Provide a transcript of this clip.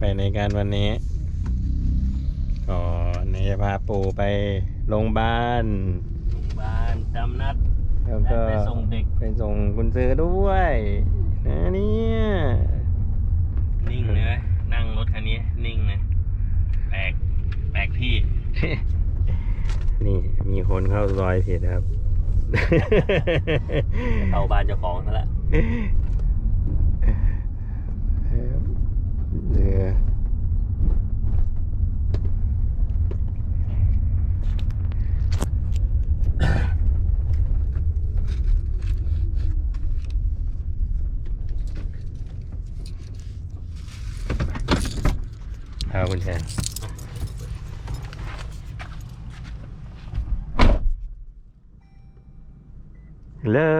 ในการวันนี้ก็ในจะพาปู่ไปโรงพยาบาลโรงพยาบาลจำนัดแล้วก็ไปส่งเด็กไปส่งคุณซื้อด้วยนะเนี่ยนิ่งเลยเว้ยนั่งรถคันนี้นิ่งเลยแปลกแปลกที่ นี่มีคนเข้าซอยผิดครับ เข้าบ้านเจ้าของซะละ เรือ เอาคุณแทน Hello